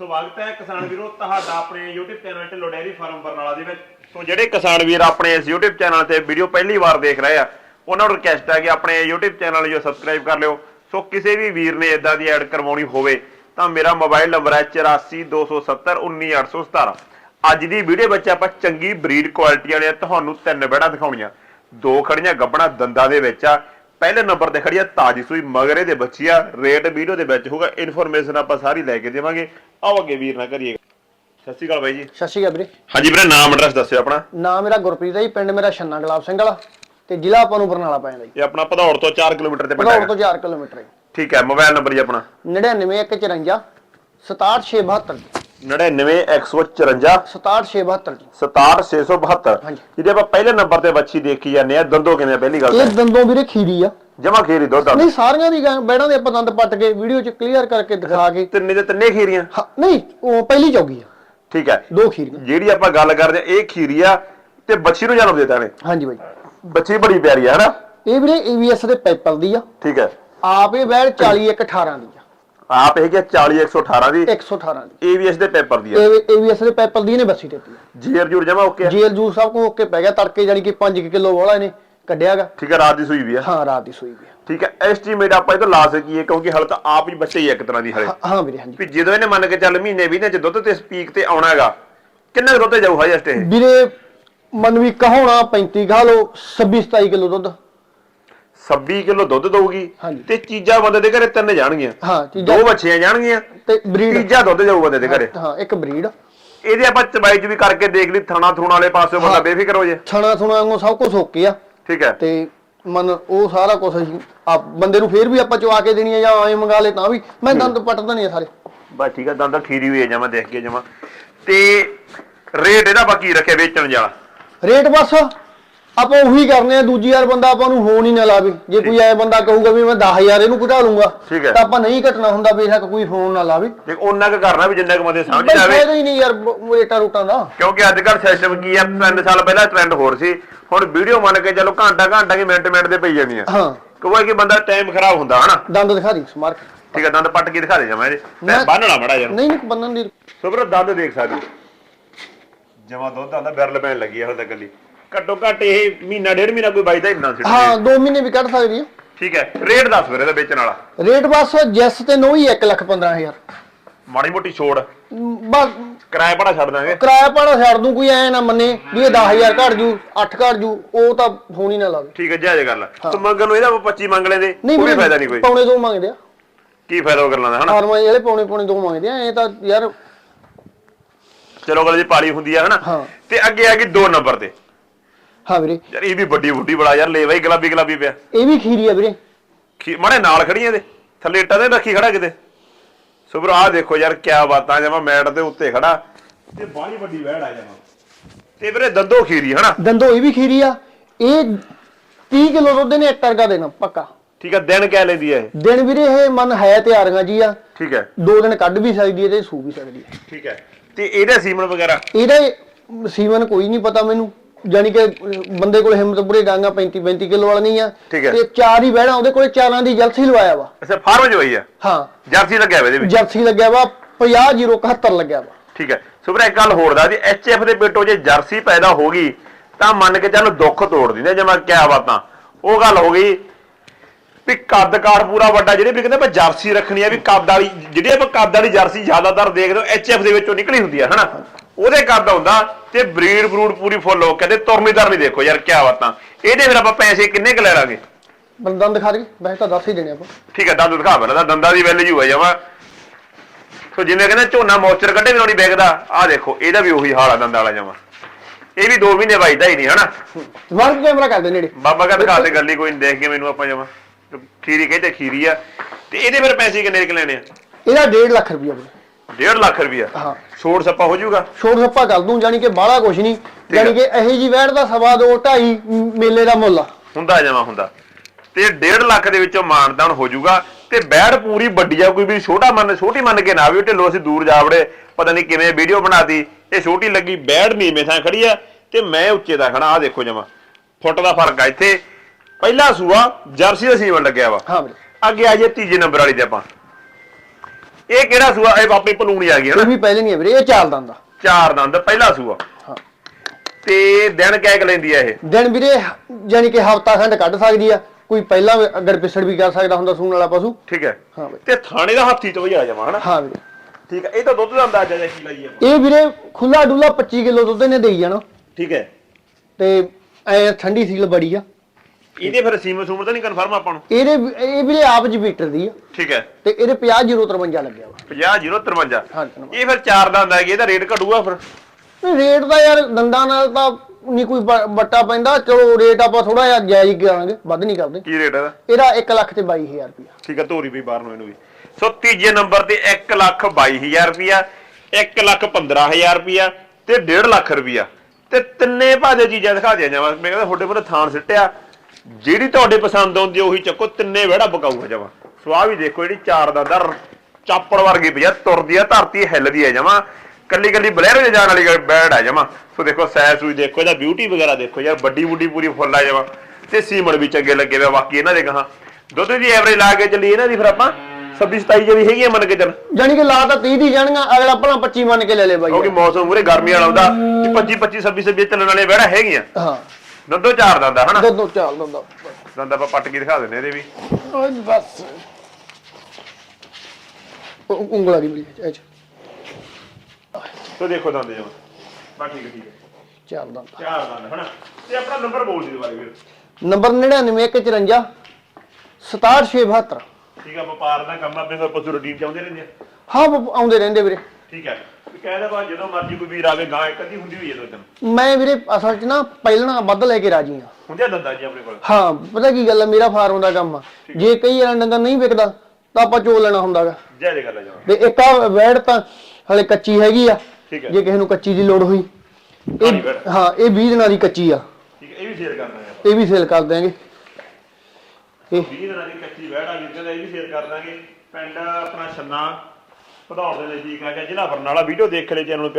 ਸਵਾਗਤ ਹੈ ਕਿਸਾਨ ਵੀਰੋ, ਤੁਹਾਡਾ ਆਪਣੇ YouTube channel Dhillon dairy farm Barnala ਦੇ ਵਿੱਚ। ਸੋ ਜਿਹੜੇ ਕਿਸਾਨ ਵੀਰ ਆਪਣੇ ਇਸ YouTube ਚੈਨਲ ਤੇ ਵੀਡੀਓ ਪਹਿਲੀ ਵਾਰ ਦੇਖ ਰਹੇ ਆ, ਉਹਨਾਂ ਨੂੰ ਰਿਕਵੈਸਟ ਹੈ ਕਿ ਆਪਣੇ YouTube ਚੈਨਲ ਨੂੰ ਸਬਸਕ੍ਰਾਈਬ ਕਰ ਲਿਓ। ਸੋ ਕਿਸੇ ਵੀ ਵੀਰ ਨੇ ਇਦਾਂ ਦੀ ਐਡ ਕਰਵਾਉਣੀ ਹੋਵੇ, ਤਾਂ ਮੇਰਾ ਮੋਬਾਈਲ ਨੰਬਰ ਹੈ 8427191817 ਅੱਜ ਦੀ ਵੀਡੀਓ ਵਿੱਚ ਆਪਾਂ ਚੰਗੀ ਬਰੀਡ ਕੁਆਲਿਟੀ ਵਾਲੀਆਂ ਤੁਹਾਨੂੰ ਤਿੰਨ ਬੈੜਾਂ ਦਿਖਾਉਣੀਆਂ। ਦੋ ਖੜੀਆਂ, ਗੱਬਣਾ, ਦੰਦਾਂ ਦੇ ਵਿੱਚ ਆ। ਪਹਿਲੇ ਨੰਬਰ ਤੇ ਖੜੀ ਆ ਤਾਜੀ ਸੂਈ ਮਗਰੇ ਦੇ ਬੱਚੀ ਆ। ਰੇਟ ਵੀਡੀਓ ਦੇ ਵਿੱਚ ਹੋਊਗਾ। ਇਨਫੋਰਮੇਸ਼ਨ ਆਪਾਂ ਸਾਰੀ ਲੈ ਕੇ ਦੇਵਾਂਗੇ। ਆਓ ਅੱਗੇ ਵੀਰ ਨਾ ਕਰੀਏ ਸਤਿ ਸ਼੍ਰੀ ਅਕਾਲ ਬਾਈ ਜੀ। ਸਤਿ ਸ਼੍ਰੀ ਅਕਾਲ ਵੀਰੇ। ਹਾਂਜੀ ਵੀਰੇ ਨਾਮ ਐਡਰੈਸ ਦੱਸਿਓ ਆਪਣਾ। ਨਾਮ ਮੇਰਾ ਗੁਰਪ੍ਰੀਤ ਹੈ ਜੀ ਪਿੰਡ ਮੇਰਾ ਛੰਨਾ ਗੁਲਾਬ ਸਿੰਘ ਵਾਲਾ। ਤੇ ਜ਼ਿਲ੍ਹਾ ਆਪਾਂ ਨੂੰ ਬਰਨਾਲਾ ਪੈਂਦਾ ਜੀ। ਇਹ ਆਪਣਾ ਭਦੌੜ ਤੋਂ 4 ਕਿਲੋਮੀਟਰ ਤੇ ਪਿੰਡ ਭਦੌੜ ਤੋਂ 4 ਕਿਲੋਮੀਟਰ ਹੈ। ਠੀਕ ਹੈ ਮੋਬਾਈਲ ਨੰਬਰ ਜੀ ਆਪਣਾ। 99154 67672 99154 67672 ਜੀ। 67672 ਹਾਂਜੀ। ਜਿਹਦੇ ਆਪਾਂ ਪਹਿਲੇ ਨੰਬਰ ਤੇ ਬੱਚੀ ਦੇਖੀ ਜਾਂਦੇ ਆ। ਦੰਦੋ ਕਿਵੇਂ ਆ ਪਹਿਲੀ ਗੱਲ ਇਹ ਦੰਦੋਂ ਵੀਰੇ ਖੀਰੀ ਆ। ਜਮਾ ਖੀਰੀ ਦੁੱਧ ਆ ਨਹੀਂ ਸਾਰੀਆਂ ਦੀ ਗਾਂ- ਬੈੜਾਂ ਦੇ ਆਪਾਂ ਦੰਦ ਪੱਟ ਕੇ ਵੀਡੀਓ 'ਚ ਕਲੀਅਰ ਕਰਕੇ ਦਿਖਾ ਕੇ। ਤਿੰਨੇ ਦੇ ਤਿੰਨੇ ਖੀਰੀਆਂ? ਹਾਂ, ਨਹੀਂ ਉਹ ਪਹਿਲੀ ਚੌਗੀ ਆ। ਠੀਕ ਹੈ ਦੋ ਖੀਰੀਆਂ। ਜਿਹੜੀ ਆਪਾਂ ਗੱਲ ਕਰਦੇ ਆ ਇਹ ਖੀਰੀ ਆ ਤੇ ਬੱਚੀ ਨੂੰ ਜਨਮ ਦਿੱਤਾ ਨੇ ਹਾਂਜੀ ਬਾਈ। ਬੱਚੀ ਬੜੀ ਪਿਆਰੀ ਆ ਹਨਾ? ਇਹ ਵੀਰੇ ਏਵੀਐਸ ਦੇ ਪੈਪਲ ਦੀ ਆ। ਠੀਕ ਹੈ ਆਪ ਇਹ ਬੈੜ 40118 ਦੀ ਆ। ਆਪ ਇਹ ਕਿ 40118 ਦੀ 118 ਦੀ। ABS ਦੇ ਪੇਪਰ ਦੀ ਆ। ਏਵੀਐਸ ਦੇ ਪੈਪਲ ਦੀ ਇਹਨੇ ਬੱਸੀ ਦਿੱਤੀ ਆ। ਜੀਆਰ ਜੂਰ ਜਮਾ ਓਕੇ ਆ? ਜੇਲ ਜੂਸ ਸਭ ਕੋ ਓਕੇ ਪੈ ਗਿਆ ਤੜਕੇ ਜਾਨੀ ਕਿ 5 ਕਿਲੋ ਵਾਲਾ ਇਹਨੇ ਕੱਢਿਆਗਾ ਠੀਕ ਹੈ ਰਾਤ ਦੀ ਸੂਈ ਵੀ ਆ। ਹਾਂ ਰਾਤ ਦੀ ਸੂਈ ਵੀ ਆ। ਠੀਕ ਹੈ ਐਸਟੀਮੇਟ ਆਪਾਂ ਇਹ ਤੋਂ ਲਾ ਸਕੀਏ ਕਿਉਂਕਿ ਹਲ ਤਾਂ ਆਪ ਹੀ ਬੱਚੇ ਹੀ ਆ ਇੱਕ ਤਰ੍ਹਾਂ ਦੀ ਹਲੇ। ਹਾਂ- ਵੀਰੇ ਹਾਂਜੀ। ਵੀ ਜਦੋਂ ਇਹਨੇ ਮੰਨ ਕੇ ਚੱਲ ਮਹੀਨੇ ਵੀ ਨੇ ਚ ਦੁੱਧ ਤੇ ਸਪੀਕ ਤੇ ਆਉਣਾ ਹੈਗਾ ਕਿੰਨੇ ਦੁੱਧ ਜਾਊ ਹਾਈਐਸਟ ਇਹ ਵੀਰੇ ਮਨ ਵੀ ਕਹਾਉਣਾ 35 ਖਾ ਲਓ 26 27 ਕਿਲੋ ਦੁੱਧ। 26 ਕਿਲੋ ਦੁੱਧ ਦਊਗੀ ਹਾਂਜੀ। ਤੇ ਚੀਜ਼ਾਂ ਬੰਦੇ ਦੇ ਘਰੇ ਤਿੰਨ ਜਾਣਗੀਆਂ। ਹਾਂ ਚੀਜ਼ਾਂ ਦੋ ਬੱਚੀਆਂ ਜਾਣਗੀਆਂ ਤੇ ਬਰੀਡ। ਤੀਜਾ ਦੁੱਧ ਜਾਊ ਬੰਦੇ ਦੇ ਘਰੇ। ਹਾਂ ਇੱਕ ਬਰੀਡ। ਇਹਦੇ ਆਪਾਂ ਚਬਾਈ ਚ ਵੀ ਕਰਕੇ ਦੇਖ ਲਈ ਥਣਾ ਥੂਣ ਵਾਲੇ ਪਾਸੇ ਬੰਦਾ ਹਾਂ। ਬੇਫਿਕਰ ਹੋ ਜੇ। ਛਣਾ ਥੁਣਾ ਵਾਂਗੂ ਸਭ ਕੁਝ ਓਕੇ ਆ। ਠੀਕ ਹੈ। ਤੇ ਮਨ ਉਹ ਸਾਰਾ ਕੁਝ ਅਸੀਂ ਆ ਬੰਦੇ ਨੂੰ ਫੇਰ ਵੀ ਆਪਾਂ ਚਵਾ ਕੇ ਦੇਣੀ ਆ ਜਾਂ ਐਂ ਮੰਗਾ ਲੇ ਤਾਂ ਵੀ। ਮੈਂ ਦੰਦ ਪੱਟਦਾ ਨਹੀਂ ਆ ਸਾਰੇ। ਬਸ ਠੀਕ ਹੈ ਦੰਦ ਖੀਰੀ ਹੋਈ ਜਮਾ ਦੇਖ ਕੇ ਜਮਾ। ਤੇ ਰੇਟ ਇਹਦਾ ਬਾਕੀ ਰੱਖਿਆ ਵੇਚਣ ਵਾਲਾ? ਰੇਟ ਬਸ ਆਪਾਂ ਉਹੀ ਕਰਨੇ ਆ ਦੂਜੀ ਯਾਰ ਬੰਦਾ ਆਪਾਂ ਨੂੰ ਫੋਨ ਹੀ ਨਾ ਲਾਵੇ। ਜੇ ਕੋਈ ਐ ਬੰਦਾ ਕਹੂਗਾ ਵੀ ਮੈਂ 10000 ਇਹਨੂੰ ਘਟਾ ਲੂੰਗਾ ਠੀਕ ਹੈ। ਤਾਂ ਆਪਾਂ ਨਹੀਂ ਘਟਣਾ ਹੁੰਦਾ ਬੇਸ਼ੱਕ ਕੋਈ ਫੋਨ ਨਾ ਲਾਵੇ। ਤੇ ਉਹਨਾਂ ਕੁ ਕਰਨਾ ਵੀ ਜਿੰਨਾ ਕੁ ਬੰਦੇ ਸਮਝ ਬਈ ਜਾਵੇ। ਫਾਇਦਾ ਹੀ ਨਹੀਂ ਯਾਰ ਬ- ਰੇਟਾਂ ਰੂਟਾਂ ਦਾ। ਕਿਉਂਕਿ ਅੱਜ ਕੱਲ ਸਿਸਟਮ ਕੀ ਹੈ 3 ਸਾਲ ਪਹਿਲਾਂ ਟ੍ਰੈਂਡ ਹੋਰ ਸੀ। ਹੁਣ ਵੀਡੀਓ ਮੰਨ ਕੇ ਚਲੋ ਘੰਟਾ ਘੰਟਾ ਕੀ ਮਿੰਟ ਮਿੰਟ ਦੇ ਪਈ ਜਾਂਦੀਆਂ ਹਾਂ। ਕਿਉਂਕਿ ਕਿ ਬੰਦਾ ਟਾਈਮ ਖਰਾਬ ਹੁੰਦਾ ਹਨਾ? ਦੰਦ ਦਿਖਾ ਦੀ ਸਮਾਰਕ ਠੀਕ ਹੈ ਦੰਦ ਪੱਟ ਕੇ ਦਿਖਾ ਦੇ ਜਮਾ ਇਹਦੇ। ਮੈਂ- ਬੰਨਣਾ ਮੜਾ ਯਾਰ ਨਹੀਂ ਨਹੀਂ ਬੰਦਨ ਦੀ ਸੋ ਵੀਰੋ ਦੰਦ ਦੇਖ ਸਕਦੇ। ਜਮਾ ਦੁੱਧ ਆਂਦਾ ਬਿਰਲ ਪੈਣ ਲੱਗੀ ਆ ਹੁਣ ਤਾਂ ਗੱਲੀ ਘੱਟੋ ਘੱਟ ਇਹ ਮਹੀਨਾ ਡੇਢ ਮਹੀਨਾ ਕੋਈ ਬਾਈ ਦਾ ਇੰਨਾ ਸੀ ਹਾਂ 2 ਮਹੀਨੇ ਵੀ ਕੱਢ ਸਕਦੀ ਆ। ਠੀਕ ਹੈ ਰੇਟ ਦੱਸ ਵੀਰੇ ਇਹਦਾ ਵੇਚਣ ਵਾਲਾ। ਰੇਟ ਬਸ ਜੈਸ ਤੇ ਨੋ ਹੀ 1 ਲੱਖ 15000 ਮਾੜੀ ਮੋਟੀ ਛੋੜ। ਬਸ ਕਿਰਾਇਆ ਬੜਾ ਛੱਡ ਦਾਂਗੇ। ਕਿਰਾਇਆ ਪਾੜਾ ਛੱਡ ਦੂੰ ਕੋਈ ਐ ਨਾ ਮੰਨੇ ਵੀ ਇਹ 10000 ਘੱਟ ਜੂ 8 ਘੱਟ ਜੂ ਉਹ ਤਾਂ ਫੋਨ ਹੀ ਨਾ ਲਾਵੇ। ਠੀਕ ਹੈ ਜਾਇਜ਼ ਗੱਲ। ਤੂੰ ਮੰਗਣ ਨੂੰ ਇਹਦਾ 25 ਮੰਗ ਲੈਂਦੇ ਕੋਈ ਫਾਇਦਾ ਨਹੀਂ ਕੋਈ। ਪੌਣੇ ਦੋ ਮੰਗਦੇ ਆ। ਕੀ ਫਾਇਦਾ ਉਹ ਗੱਲਾਂ ਦਾ ਹਨਾ? ਫਾਰਮਾਂ ਜਿਹੜੇ ਪੌਣੇ ਪੌਣੇ ਦੋ ਮੰਗਦੇ ਆ ਇਹ ਤਾਂ ਯਾਰ ਚਲੋ ਗੱਲ ਜੀ ਪਾਲੀ ਹੁੰਦੀ ਆ ਹਨਾ? ਹਾਂ। ਤੇ ਅੱਗੇ ਆ ਗਈ 2 ਨੰਬਰ ਤੇ। ਹਾਂ ਵੀਰੇ। ਯਾਰ ਇਹ ਵੀ ਵੱਡੀ ਵੱਡੀ ਬੜਾ ਯਾਰ ਲੈ ਬਾਈ ਗੁਲਾਬੀ ਗੁਲਾਬੀ ਪਿਆ। ਇਹ ਵੀ ਖੀਰੀ ਆ ਵੀਰੇ। ਖੀ- ਮਾੜੇ ਨਾਲ ਖੜੀਆਂ ਇਹਦੇ। ਥੱਲੇ ਇੱਟਾਂ ਤੇ ਰੱਖੀ ਖੜਾ ਕਿਤੇ। ਸੋ ਵੀਰੋ ਆਹ ਦੇਖੋ ਯਾਰ ਕਿਆ ਬਾਤਾਂ ਜਮਾ ਮੈਟ ਦੇ ਉੱਤੇ ਖੜਾ। ਤੇ ਬਾਹਲੀ ਵੱਡੀ ਵਹਿੜ ਆ ਜਮਾ। ਤੇ ਵੀਰੇ ਦੰਦੋ ਖੀਰੀ ਹਨਾ? ਦੰਦੋ ਇਹ ਵੀ ਖੀਰੀ ਆ। ਇਹ 30 ਕਿਲੋ ਦੁੱਧ ਨੇ ਇੱਕ ਟਰਗਾ ਦੇਣਾ ਪੱਕਾ। ਠੀਕ ਹੈ ਦਿਨ ਕਹਿ ਲੈਂਦੀ ਆ ਇਹ? ਦਿਨ ਵੀਰੇ ਇਹ ਮਨ ਹੈ ਤਿਆਰੀਆਂ ਜੀ ਆ। ਠੀਕ ਹੈ। ਦੋ ਦਿਨ ਕੱਢ ਵੀ ਸਕਦੀ ਹੈ ਤੇ ਸੂ ਵੀ ਸਕਦੀ ਹੈ। ਠੀਕ ਹੈ। ਤੇ ਇਹਦੇ ਸੀਮਨ ਵਗੈਰਾ? ਇਹਦਾ ਸੀਮਨ ਕੋਈ ਨਹੀਂ ਪਤਾ ਮੈਨੂੰ। ਜਾਨੀ ਕਿ ਬੰਦੇ ਕੋਲ ਹਿੰਮਤਪੁਰੇ ਡਾਂਗਾ 35 35 ਕਿਲੋ ਵਾਲਾ ਨਹੀਂ ਆ। ਠੀਕ ਹੈ। ਤੇ ਚਾਰ ਹੀ ਬਹਿਣਾ ਉਹਦੇ ਕੋਲੇ ਚਾਰਾਂ ਦੀ ਜਰਸੀ ਲਵਾਇਆ ਵਾ। ਅੱਛਾ ਫਾਰਮ ਜੋ ਹੋਈ ਆ? ਹਾਂ। ਜਰਸੀ ਲੱਗਿਆ ਹੋਇਆ ਇਹਦੇ ਵਿੱਚ? ਜਰਸੀ ਲੱਗਿਆ ਵਾ 50071 ਲੱਗਿਆ ਵਾ। ਠੀਕ ਹੈ। ਸੋ ਵੀਰੇ ਇੱਕ ਗੱਲ ਹੋਰ ਦਾ ਜੀ ਐਚਐਫ ਦੇ ਪੇਟੋ ਜੇ ਜਰਸੀ ਪੈਦਾ ਹੋ ਗਈ ਤਾਂ ਮੰਨ ਕੇ ਚੱਲ ਦੁੱਖ ਤੋੜ ਦਿੰਦੇ ਜਮਾ ਕਿਆ ਬਾਤਾਂ ਉਹ ਗੱਲ ਹੋ ਗਈ ਵੀ ਕੱਦ ਕਾਰ ਪੂਰਾ ਵੱਡਾ ਜਿਹੜੇ ਵੀ ਕਹਿੰਦੇ ਆਪਾਂ ਜਰਸੀ ਰੱਖਣੀ ਆ ਵੀ ਕੱਦ ਵਾਲੀ ਜਿਹੜੀ ਆਪਾਂ ਕੱਦ ਵਾਲੀ ਜਰਸੀ ਜ਼ਿਆਦਾਤਰ ਦੇਖਦੇ ਹੋ ਐਚਐਫ ਦੇ ਵਿੱਚੋਂ ਨਿਕਲੀ ਹੁੰਦੀ ਆ ਹਨਾ? ਉਹਦੇ ਕੱਦ ਹੁੰਦਾ ਤੇ ਬਰੀਡ ਬਰੂਡ ਪੂਰੀ ਫੁੱਲ ਹੋ ਕਹਿੰਦੇ ਤੁਰਨੀਦਾਰ ਨਹੀਂ ਦੇਖੋ ਯਾਰ ਕਿਆ ਬਾਤਾਂ। ਇਹਦੇ ਫਿਰ ਆਪਾਂ ਪੈਸੇ ਕਿੰਨੇ ਕੁ ਲੈ ਲਾਂਗੇ? ਬੰਦਨ ਦਿਖਾ ਦੇ ਵੈਸੇ ਤਾਂ ਦੱਸ ਹੀ ਦੇਣੇ ਆਪਾਂ। ਠੀਕ ਹੈ ਦੰਦ ਦਿਖਾ ਤਾਂ ਦੰਦਾਂ ਦੀ ਵੈਲਿਊ ਹੈ ਜਮਾ। ਸੋ ਜਿਵੇਂ ਕਹਿੰਦੇ ਝੋਨਾ ਮੋਚਰ ਕੱਢੇ ਵੀ ਨਹੀਂ ਵਿਕਦਾ ਆਹ ਦੇਖੋ ਇਹਦਾ ਵੀ ਉਹੀ ਹਾਲ ਆ ਦੰਦਾਂ ਵਾਲਾ ਜਮਾ। ਇਹ ਵੀ 2 ਮਹੀਨੇ ਵਜਦਾ ਹੀ ਨਹੀਂ ਹਨਾ? ਸਮਾਰਟ ਕੈਮਰਾ ਕਰ ਦੇ ਨੇੜੇ। ਬਾਬਾ ਕਾ ਦਿਖਾ ਦੇ ਗੱਲੀ ਕੋਈ ਨਹੀਂ ਦੇਖ ਕੇ ਮੈਨੂੰ ਆਪਾਂ ਜਮਾ। ਖੀਰੀ ਕਹਿੰਦੇ ਖੀਰੀ ਆ। ਤੇ ਇਹਦੇ ਫਿਰ ਪੈਸੇ ਕਿੰਨੇ ਕੁ ਲੈਣੇ ਆ? ਇਹਦਾ 1.5 ਲੱਖ ਰੁਪਇਆ ਵੀਰੇ 1.5 ਲੱਖ ਰੁਪਇਆ ਹਾਂ। ਛੋੜ ਸੱਪਾ ਹੋ ਜਾਊਗਾ। ਛੋੜ ਸੱਪਾ ਕਰ ਦੂੰ ਜਾਨੀ ਕਿ ਬਾਹਲਾ ਕੁਛ ਨਹੀਂ ਜਾਨੀ ਕਿ ਇਹੀ ਜੀ ਵੈੜ ਦਾ ਸਵਾ ਦੋ ਢਾਈ ਮੇਲੇ ਦਾ ਮੁੱਲ ਆ। ਹੁੰਦਾ ਜਮਾ ਹੁੰਦਾ। ਤੇ 1.5 ਲੱਖ ਦੇ ਵਿੱਚੋਂ ਮਾਨਦਾਨ ਹੋ ਜਾਊਗਾ ਤੇ ਬੈੜ ਪੂਰੀ ਵੱਡੀ ਆ ਕੋਈ ਵੀ ਛੋਟਾ ਮੰਨ ਛੋਟੀ ਮੰਨ ਕੇ ਨਾ ਵੀ ਢਿੱਲੋ ਅਸੀਂ ਦੂਰ ਜਾ ਵੜੇ ਪਤਾ ਨਹੀਂ ਕਿਵੇਂ ਵੀਡੀਓ ਬਣਾਤੀ। ਇਹ ਛੋਟੀ ਲੱਗੀ ਬੈੜ ਨੀਵੇਂ ਥਾਂ ਖੜੀ ਆ ਤੇ ਮੈਂ ਉੱਚੇ ਦਾ ਖੜਾ ਆ ਦੇਖੋ ਜਮਾ। ਫੁੱਟ ਦਾ ਫ਼ਰਕ ਆ ਇੱਥੇ। ਪਹਿਲਾ ਸੂਆ ਜਰਸੀ ਦਾ ਸੀਵਨ ਲੱਗਿਆ ਵਾ। ਹਾਂ ਵੀਰੇ। ਅੱਗੇ ਆ ਜੇ ਤੀਜੇ ਨੰਬਰ ਵਾਲੀ ਤੇ ਆਪਾਂ। ਇਹ ਕਿਹੜਾ ਸੂਆ? ਇਹ ਆਪਣੀ ਪਲੂਣੀ ਆ ਗਈ ਹੈ ਇਹ ਵੀ ਪਹਿਲੇ ਨਹੀਂ ਹੈ ਵੀਰੇ ਇਹ ਚਾਲ ਦੰਦਾ ਚਾਰ ਦੰਦ ਪਹਿਲਾ ਸੂਆ। ਹਾਂ। ਤੇ ਦਿਨ ਕੈਕ ਲੈਂਦੀ ਆ ਇਹ? ਦਿਨ ਵੀਰੇ ਯਾਨੀ ਕਿ ਹਫਤਾ ਖੰਡ ਕੱਢ ਸਕਦੀ ਆ। ਕੋਈ ਪਹਿਲਾਂ ਵੀ ਅਗਰ ਪਿਛੜ ਵੀ ਕਰ ਸਕਦਾ ਹੁੰਦਾ ਸੂਣ ਵਾਲਾ ਪਸ਼ੂ। ਠੀਕ ਹੈ। ਹਾਂ ਬਈ। ਤੇ ਥਾਣੇ ਦਾ ਹੱਥੀ ਤੋਂ ਵੀ ਆ ਜਾਵਾਂ ਹਨਾ? ਹਾਂ ਵੀਰੇ। ਠੀਕ ਹੈ। ਇਹ ਤਾਂ ਦੁੱਧ ਦਾ ਅੰਦਾਜ਼ਾ ਜਿਹਾ ਕੀ ਲਾਈਏ ਇਹ ਵੀਰੇ ਖੁੱਲਾ ਡੁੱਲਾ 25 ਕਿਲੋ ਦੁੱਧ ਨੇ ਦੇਈ ਜਾਣਾ। ਠੀਕ ਹੈ। ਤੇ ਐ ਠੰਡੀ ਸੀਲ ਬੜੀ ਆ। ਇਹਦੇ ਫਿਰ ਸੀਮਾ ਸੂਮਾ ਤਾਂ ਨਹੀਂ ਕਨਫਰਮ ਆਪਾਂ ਨੂੰ? ਇਹਦੇ ਇਹ ਵੀਰੇ ਆਪ ਜਪੀਟਰ ਦੀ ਆ। ਠੀਕ ਹੈ। ਤੇ ਇਹਦੇ 50053 ਲੱਗਿਆ ਵਾ। 50053 ਹਾਂ ਧੰਨਵਾਦ। ਇਹ ਫਿਰ ਚਾਰ ਦੰਦ ਹੈਗੇ ਇਹਦਾ ਰੇਟ ਘਟੂਗਾ ਫਿਰ? ਨਹੀਂ, ਰੇਟ ਦਾ ਯਾਰ ਦੰਦਾਂ ਨਾਲ ਤਾਂ ਨਹੀਂ ਕੋਈ ਬ- ਬੱਟਾ ਪੈਂਦਾ। ਚਲੋ ਰੇਟ ਆਪਾਂ ਥੋੜਾ ਜਿਹਾ ਜਾਇਜ਼ ਕਰਾਂਗੇ ਵੱਧ ਨਹੀਂ ਕਰਦੇ। ਕੀ ਰੇਟ ਇਹਦਾ? ਇਹਦਾ 1 ਲੱਖ ਤੇ 22000 ਰੁਪਇਆ। ਠੀਕ ਹੈ ਧੋਰੀ ਵੀ ਬਾਹਰ ਨੂੰ ਇਹਨੂੰ ਵੀ। ਸੋ ਤੀਜੇ ਨੰਬਰ ਤੇ 1 ਲੱਖ 22000 ਰੁਪਿਆ 1 ਲੱਖ 15000 ਰੁਪਿਆ ਤੇ 1.5 ਲੱਖ ਰੁਪਿਆ ਤੇ ਤਿੰਨੇ ਭਾਜੇ ਚੀਜ਼ਾਂ ਦਿਖਾ ਦਿਆਂ ਜਾਵਾਂ। ਮੈਂ ਕਹਿੰਦਾ ਤੁਹਾਡੇ ਕੋਲ ਥਾਣ ਸਿੱਟਿਆ। ਜਿਹੜੀ ਤੁਹਾਡੇ ਪਸੰਦ ਆਉਂਦੀ ਉਹੀ ਚੱਕੋ ਤਿੰਨੇ ਵਿਹੜਾ ਬਕਾਊਗਾ ਜਾਵਾਂ ਸੋ ਆਹ ਵੀ ਦੇਖੋ ਜਿਹੜੀ ਚਾਰ ਦਾ ਦਰ ਚਾਪੜ ਵਰਗੀ ਪਈ ਆ ਤੁਰਦੀ ਆ ਧਰਤੀ ਹਿੱਲਦੀ ਆ ਜਾਵਾਂ ਕੱਲੀ ਕੱਲੀ ਬਲੇਰੋ ਜਾਣ ਵਾਲੀ ਬੈੜ ਆ ਜਾਵਾਂ ਸੋ ਦੇਖੋ ਸੈਰ ਸੂਈ ਦੇਖੋ ਇਹਦਾ ਬਿਊਟੀ ਵਗੈਰਾ ਦੇਖੋ ਯਾਰ ਵੱਡੀ ਬੁੱਢੀ ਪੂਰੀ ਫੁੱਲ ਆ ਜਾਵਾਂ ਤੇ ਸੀਮਣ ਵੀ ਚੰਗੇ ਲੱਗੇ ਵੇ ਬਾਕੀ ਇਹਨਾਂ ਦੇ ਕਹਾ ਦੁੱਧ ਦੀ ਐਵਰੇਜ ਲਾ ਕੇ ਚੱਲੀ ਇਹਨਾਂ ਦੀ ਫਿਰ ਆਪਾਂ। 26 27 ਜਿਹੜੀ ਹੈਗੀ ਮੰਨ ਕੇ ਚੱਲ। ਜਾਨੀ ਕਿ ਲਾ ਤਾਂ 30 ਦੀ ਜਾਣੀਆਂ ਅਗਲਾ ਭਲਾ 25 ਮੰਨ ਕੇ ਲੈ ਲੈ ਬਾਈ। ਕਿਉਂਕਿ ਮੌਸਮ ਮੂਰੇ ਗਰਮੀ ਵਾਲਾ ਆਉਂਦਾ 25 25 26 26 ਚੱਲਣ ਵਾਲੇ ਵਿਹੜਾ ਹੈਗੀਆਂ। ਹਾਂ। ਨੰਦੋ ਚਾਰ ਦੰਦਾ ਹਨਾ? ਦੁੱਧ ਚੱਲ ਦੰਦਾ। ਦੰਦਾ ਆਪਾਂ ਪੱਟ ਕੇ ਦਿਖਾ ਦਿੰਦੇ ਇਹਦੇ ਵੀ। ਓਏ ਬਸ। ਉਂਗਲਾ ਦੀ ਮਿਲੀ ਚ। ਤੋ ਦੇਖੋ ਦੰਦੇ ਜਮਾ। ਬਾ ਠੀਕ ਹੈ ਠੀਕ ਹੈ। ਚੱਲ ਦੰਦਾ। ਚਾਰ ਦੰਦ ਹਨਾ? ਤੇ ਆਪਣਾ ਨੰਬਰ ਬੋਲ ਦੀ ਦੁਬਾਰਾ ਵੀਰ। ਨੰਬਰ 99154 67672 ਠੀਕ ਆ ਵਪਾਰ ਦਾ ਕੰਮ ਆਪਣੇ ਕੋਲ ਪਸ਼ੂ ਰੂਟੀਨ ਚਾਹੁੰਦੇ ਰਹਿੰਦੇ ਆ। ਹਾਂ ਆਉਂਦੇ ਰਹਿੰਦੇ ਵੀਰੇ। ਠੀਕ ਹੈ। ਕਹਿੰਦਾ ਬਾ ਜਦੋਂ ਮਰਜ਼ੀ ਕੋਈ ਵੀਰ ਆਵੇ ਗਾਂ ਇੱਕ ਅੱਧੀ ਹੁੰਦੀ ਹੋਈ ਹੈ ਦੋ ਦਿਨ ਮੈਂ ਵੀਰੇ ਅਸਲ 'ਚ ਨਾ ਪਹਿਲਣਾ ਵੱਧ ਲੈ ਕੇ ਰਾਜੀ ਆ ਹੁੰਦਿਆ ਦੰਦਾ ਜੀ ਆਪਣੇ ਕੋਲ? ਹਾਂ ਪਤਾ ਕੀ ਗੱਲ ਆ ਮੇਰਾ ਫਾਰਮ ਦਾ ਕੰਮ ਆ। ਜੇ ਕਈ ਵਾਰ ਡੰਗਰ ਨਹੀਂ ਵਿਕਦਾ ਤਾਂ ਆਪਾਂ ਚੋ ਲੈਣਾ ਹੁੰਦਾਗਾ ਜੈ ਦੇ ਗੱਲ ਆ ਜਮਾ ਤੇ ਇੱਕ ਆ ਵੈੜ ਤਾਂ ਹਲੇ ਕੱਚੀ ਹੈਗੀ ਆ। ਠੀਕ ਹੈ। ਜੇ ਕਿਸੇ ਨੂੰ ਕੱਚੀ ਦੀ ਲੋੜ ਹੋਈ। ਇਹ ਵੈੜ। ਹਾਂ ਇਹ 20 ਦਿਨਾਂ ਦੀ ਕੱਚੀ ਆ। ਠੀਕ ਹੈ ਇਹ ਵੀ ਸ਼ੇਅਰ ਕਰਨਾ ਹੈ ਇਹ ਵੀ ਸੇਲ ਕਰ ਦਿਆਂਗੇ। ਇਹ 20 ਦਿਨਾਂ ਦੀ ਕੱਚੀ ਵਹਿੜ ਆ ਗਈ ਤੇ ਇਹ ਵੀ ਸ਼ੇਅਰ ਕਰ ਦਾਂਗੇ ਪਿੰਡ ਆਪਣਾ ਛੰਨਾ ਵਧਾਉਣ ਦੇ ਨਜ਼ਦੀਕ ਆ ਗਿਆ ਜ਼ਿਲ੍ਹਾ ਬਰਨਾਲਾ ਵੀਡੀਓ ਦੇਖ ਕੇ ਚੈਨਲ ਨੂੰ ਪਿਆਰ